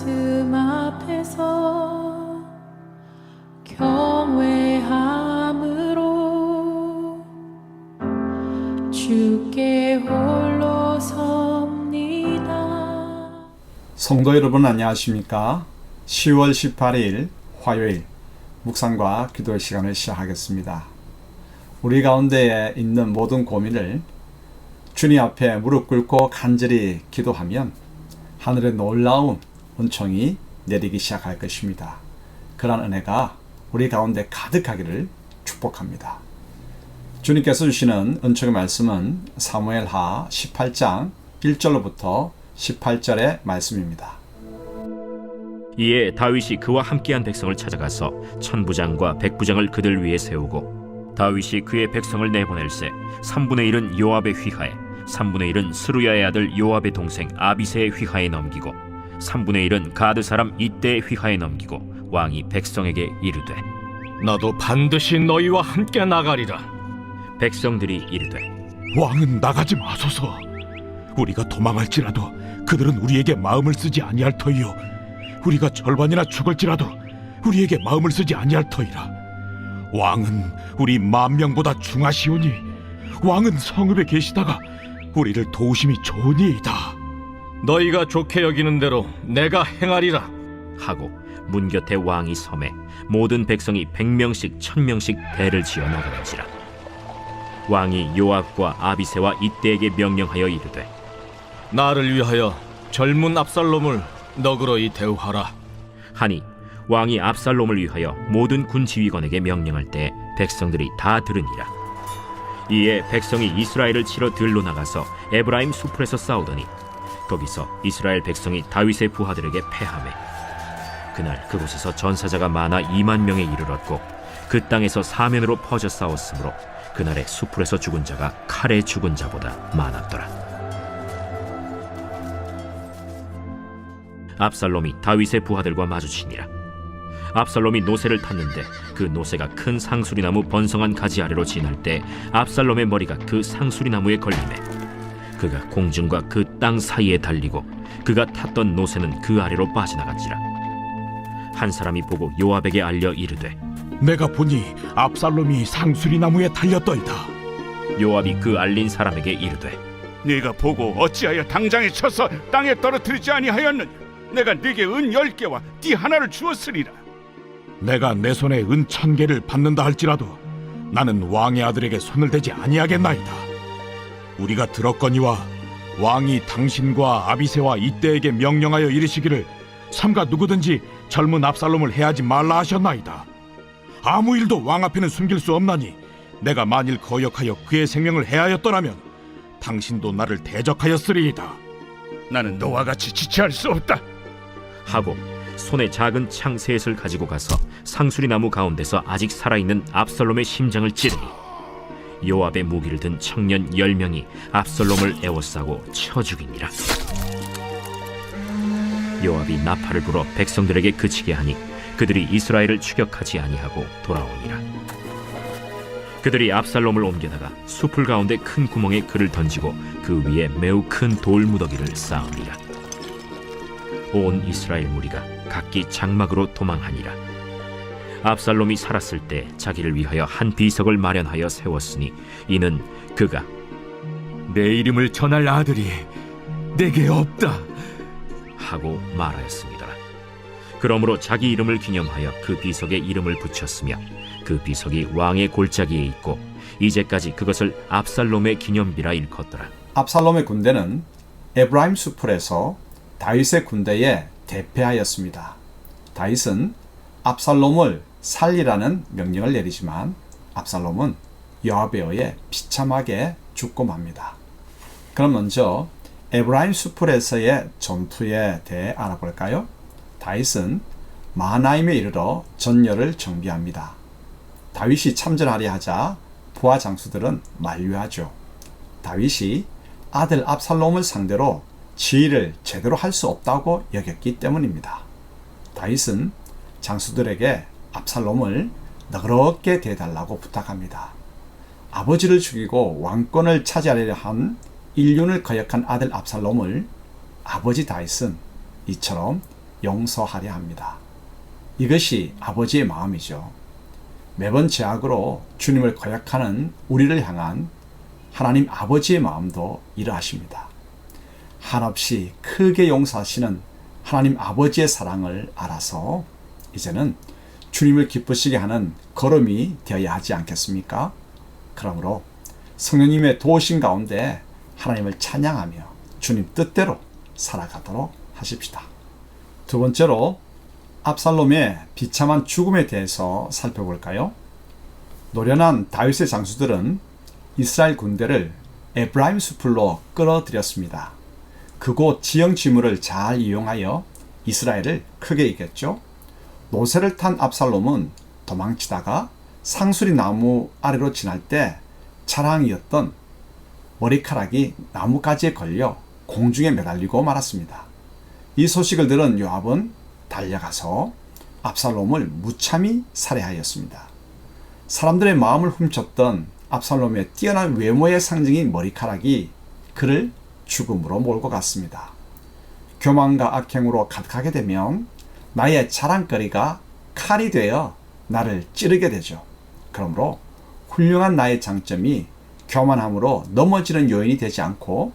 말씀 앞에서 경외함으로 주께 홀로 섭니다. 성도 여러분 안녕하십니까? 10월 18일 화요일 묵상과 기도의 시간을 시작하겠습니다. 우리 가운데에 있는 모든 고민을 주님 앞에 무릎 꿇고 간절히 기도하면 하늘의 놀라운 은총이 내리기 시작할 것입니다. 그러한 은혜가 우리 가운데 가득하기를 축복합니다. 주님께서 주시는 은총의 말씀은 사무엘하 18장 1절로부터 18절의 말씀입니다. 이에 다윗이 그와 함께한 백성을 찾아가서 천부장과 백부장을 그들 위에 세우고 다윗이 그의 백성을 내보낼세 3분의 1은 요압의 휘하에 3분의 1은 스루야의 아들 요압의 동생 아비세의 휘하에 넘기고 3분의 1은 가드 사람 이때의 휘하에 넘기고 왕이 백성에게 이르되 나도 반드시 너희와 함께 나가리라. 백성들이 이르되 왕은 나가지 마소서. 우리가 도망할지라도 그들은 우리에게 마음을 쓰지 아니할 터이요. 우리가 절반이나 죽을지라도 우리에게 마음을 쓰지 아니할 터이라. 왕은 우리 만 명보다 중하시오니 왕은 성읍에 계시다가 우리를 도우심이 좋으니이다. 너희가 좋게 여기는 대로 내가 행하리라. 하고 문 곁에 왕이 섬에 모든 백성이 백명씩 천명씩 대를 지어 나가는지라 왕이 요압과 아비세와 이때에게 명령하여 이르되 나를 위하여 젊은 압살롬을 너그러이 대우하라. 하니 왕이 압살롬을 위하여 모든 군 지휘관에게 명령할 때 백성들이 다 들으니라 이에 백성이 이스라엘을 치러 들로 나가서 에브라임 수풀에서 싸우더니 거기서 이스라엘 백성이 다윗의 부하들에게 패하매 그날 그곳에서 전사자가 많아 2만 명에 이르렀고 그 땅에서 사면으로 퍼져 싸웠으므로 그날의 수풀에서 죽은 자가 칼에 죽은 자보다 많았더라 압살롬이 다윗의 부하들과 마주치니라. 압살롬이 노새를 탔는데 그 노새가 큰 상수리 나무 번성한 가지 아래로 지날 때 압살롬의 머리가 그 상수리 나무에 걸리매 그가 공중과 그 땅 사이에 달리고 그가 탔던 노새는 그 아래로 빠져나갔지라. 한 사람이 보고 요압에게 알려 이르되 내가 보니 압살롬이 상수리 나무에 달렸더이다. 요압이 그 알린 사람에게 이르되 네가 보고 어찌하여 당장에 쳐서 땅에 떨어뜨리지 아니하였느냐? 내가 네게 은 열 개와 띠 하나를 주었으리라. 내가 내 손에 은 천 개를 받는다 할지라도 나는 왕의 아들에게 손을 대지 아니하겠나이다. 우리가 들었거니와 왕이 당신과 아비세와 이때에게 명령하여 이르시기를 삼가 누구든지 젊은 압살롬을 해하지 말라 하셨나이다. 아무 일도 왕 앞에는 숨길 수 없나니 내가 만일 거역하여 그의 생명을 해하였더라면 당신도 나를 대적하였으리이다. 나는 너와 같이 지체할 수 없다. 하고 손에 작은 창 셋을 가지고 가서 상수리 나무 가운데서 아직 살아있는 압살롬의 심장을 찌르니 요압의 무기를 든 청년 열 명이 압살롬을 에워싸고 쳐 죽이니라. 요압이 나팔을 불어 백성들에게 그치게 하니 그들이 이스라엘을 추격하지 아니하고 돌아오니라. 그들이 압살롬을 옮겨다가 숲을 가운데 큰 구멍에 그를 던지고 그 위에 매우 큰 돌무더기를 쌓으니라. 온 이스라엘 무리가 각기 장막으로 도망하니라. 압살롬이 살았을 때 자기를 위하여 한 비석을 마련하여 세웠으니 이는 그가 내 이름을 전할 아들이 내게 없다. 하고 말하였습니다. 그러므로 자기 이름을 기념하여 그 비석에 이름을 붙였으며 그 비석이 왕의 골짜기에 있고 이제까지 그것을 압살롬의 기념비라 일컫더라. 압살롬의 군대는 에브라임 수풀에서 다윗의 군대에 대패하였습니다. 다윗은 압살롬을 살리라는 명령을 내리지만 압살롬은 의해 비참하게 죽고 맙니다. 그럼 먼저 에브라임 수풀에서의 전투에 대해 알아볼까요? 다윗은 마하나임에 이르러 전열을 정비합니다. 다윗이 참전하려 하자 부하 장수들은 만류하죠. 다윗이 아들 압살롬을 상대로 지휘를 제대로 할 수 없다고 여겼기 때문입니다. 다윗은 장수들에게 압살롬을 너그럽게 대달라고 부탁합니다. 아버지를 죽이고 왕권을 차지하려 한 인륜을 거역한 아들 압살롬을 아버지 다윗은 이처럼 용서하려 합니다. 이것이 아버지의 마음이죠. 매번 죄악으로 주님을 거역하는 우리를 향한 하나님 아버지의 마음도 이러하십니다. 한없이 크게 용서하시는 하나님 아버지의 사랑을 알아서 이제는 주님을 기쁘시게 하는 걸음이 되어야 하지 않겠습니까? 그러므로 성령님의 도우심 가운데 하나님을 찬양하며 주님 뜻대로 살아가도록 하십시다. 두 번째로 압살롬의 비참한 죽음에 대해서 살펴볼까요? 노련한 다윗의 장수들은 이스라엘 군대를 에브라임 수풀로 끌어들였습니다. 그곳 지형 지물을 잘 이용하여 이스라엘을 크게 이겼죠. 노새를 탄 압살롬은 도망치다가 상수리 나무 아래로 지날 때 자랑이었던 머리카락이 나뭇가지에 걸려 공중에 매달리고 말았습니다. 이 소식을 들은 요압은 달려가서 압살롬을 무참히 살해하였습니다. 사람들의 마음을 훔쳤던 압살롬의 뛰어난 외모의 상징인 머리카락이 그를 죽음으로 몰고 갔습니다. 교만과 악행으로 가득하게 되면 나의 자랑거리가 칼이 되어 나를 찌르게 되죠. 그러므로 훌륭한 나의 장점이 교만함으로 넘어지는 요인이 되지 않고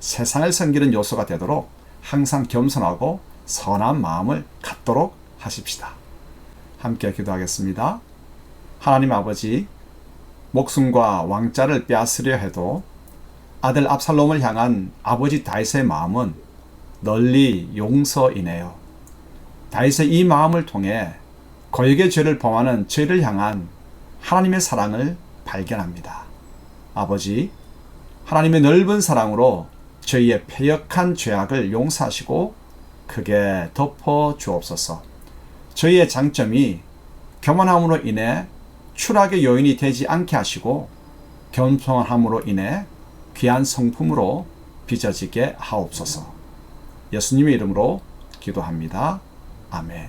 세상을 섬기는 요소가 되도록 항상 겸손하고 선한 마음을 갖도록 하십시다. 함께 기도하겠습니다. 하나님 아버지, 목숨과 왕자를 빼앗으려 해도 아들 압살롬을 향한 아버지 다윗의 마음은 널리 용서이네요. 다윗의 이 마음을 통해 거액의 죄를 범하는 죄를 향한 하나님의 사랑을 발견합니다. 아버지, 하나님의 넓은 사랑으로 저희의 패역한 죄악을 용서하시고 크게 덮어 주옵소서. 저희의 장점이 교만함으로 인해 추락의 요인이 되지 않게 하시고 겸손함으로 인해 귀한 성품으로 빚어지게 하옵소서. 예수님의 이름으로 기도합니다. 아멘.